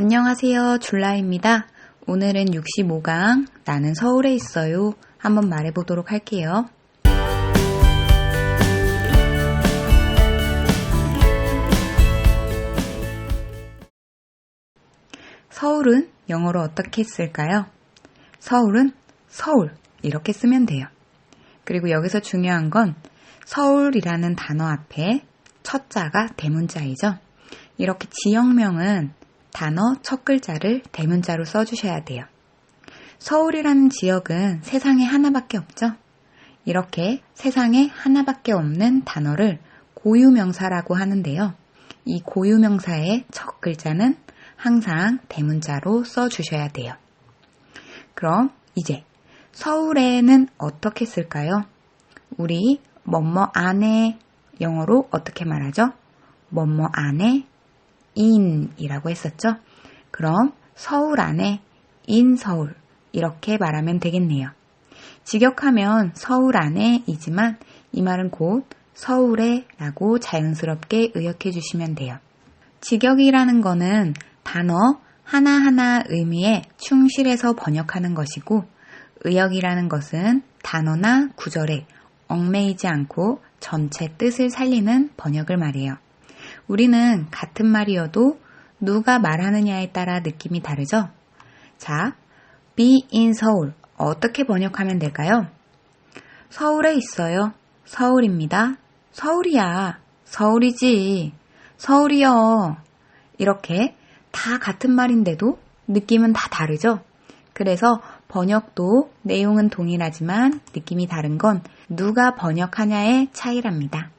안녕하세요. 줄라입니다. 오늘은 65강 나는 서울에 있어요. 한번 말해보도록 할게요. 서울은 영어로 어떻게 쓸까요? 서울은 서울 이렇게 쓰면 돼요. 그리고 여기서 중요한 건 서울이라는 단어 앞에 첫 자가 대문자이죠. 이렇게 지역명은 단어 첫 글자를 대문자로 써주셔야 돼요. 서울이라는 지역은 세상에 하나밖에 없죠? 이렇게 세상에 하나밖에 없는 단어를 고유명사라고 하는데요. 이 고유명사의 첫 글자는 항상 대문자로 써주셔야 돼요. 그럼 이제 서울에는 어떻게 쓸까요? 우리 뭐뭐 안에 영어로 어떻게 말하죠? 뭐뭐 안에 in이라고 했었죠? 그럼 서울 안에 in 서울 이렇게 말하면 되겠네요. 직역하면 서울 안에이지만 이 말은 곧 서울에 라고 자연스럽게 의역해 주시면 돼요. 직역이라는 거는 단어 하나하나 의미에 충실해서 번역하는 것이고 의역이라는 것은 단어나 구절에 얽매이지 않고 전체 뜻을 살리는 번역을 말해요. 우리는 같은 말이어도 누가 말하느냐에 따라 느낌이 다르죠? 자, be in 서울 어떻게 번역하면 될까요? 서울에 있어요. 서울입니다. 서울이야. 서울이지. 서울이요. 이렇게 다 같은 말인데도 느낌은 다 다르죠? 그래서 번역도 내용은 동일하지만 느낌이 다른 건 누가 번역하냐의 차이랍니다.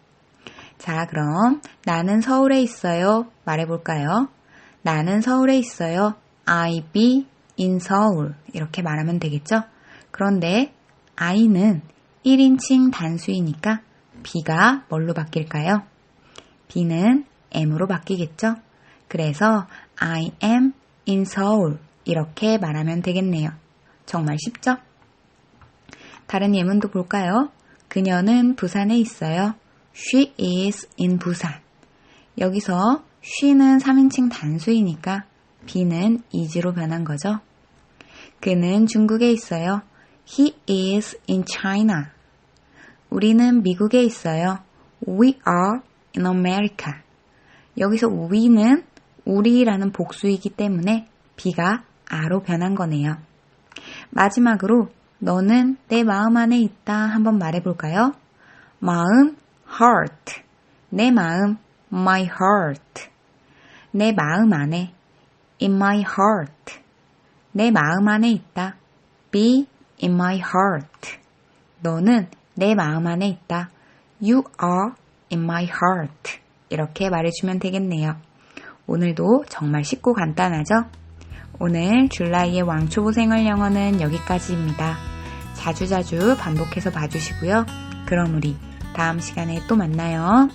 자, 그럼 나는 서울에 있어요. 말해볼까요? 나는 서울에 있어요. I be in 서울. 이렇게 말하면 되겠죠? 그런데 I는 1인칭 단수이니까 B가 뭘로 바뀔까요? B는 M으로 바뀌겠죠? 그래서 I am in 서울. 이렇게 말하면 되겠네요. 정말 쉽죠? 다른 예문도 볼까요? 그녀는 부산에 있어요. She is in 부산. 여기서 she는 3인칭 단수이니까 B는 is로 변한 거죠. 그는 중국에 있어요. He is in China. 우리는 미국에 있어요. We are in America. 여기서 we는 우리라는 복수이기 때문에 B가 R로 변한 거네요. 마지막으로 너는 내 마음 안에 있다 한번 말해볼까요? 마음 heart 내 마음 my heart 내 마음 안에 in my heart 내 마음 안에 있다 be in my heart 너는 내 마음 안에 있다 you are in my heart 이렇게 말해주면 되겠네요. 오늘도 정말 쉽고 간단하죠? 오늘 줄라이의 왕초보 생활 영어는 여기까지입니다. 자주자주 반복해서 봐주시고요. 그럼 우리 다음 시간에 또 만나요.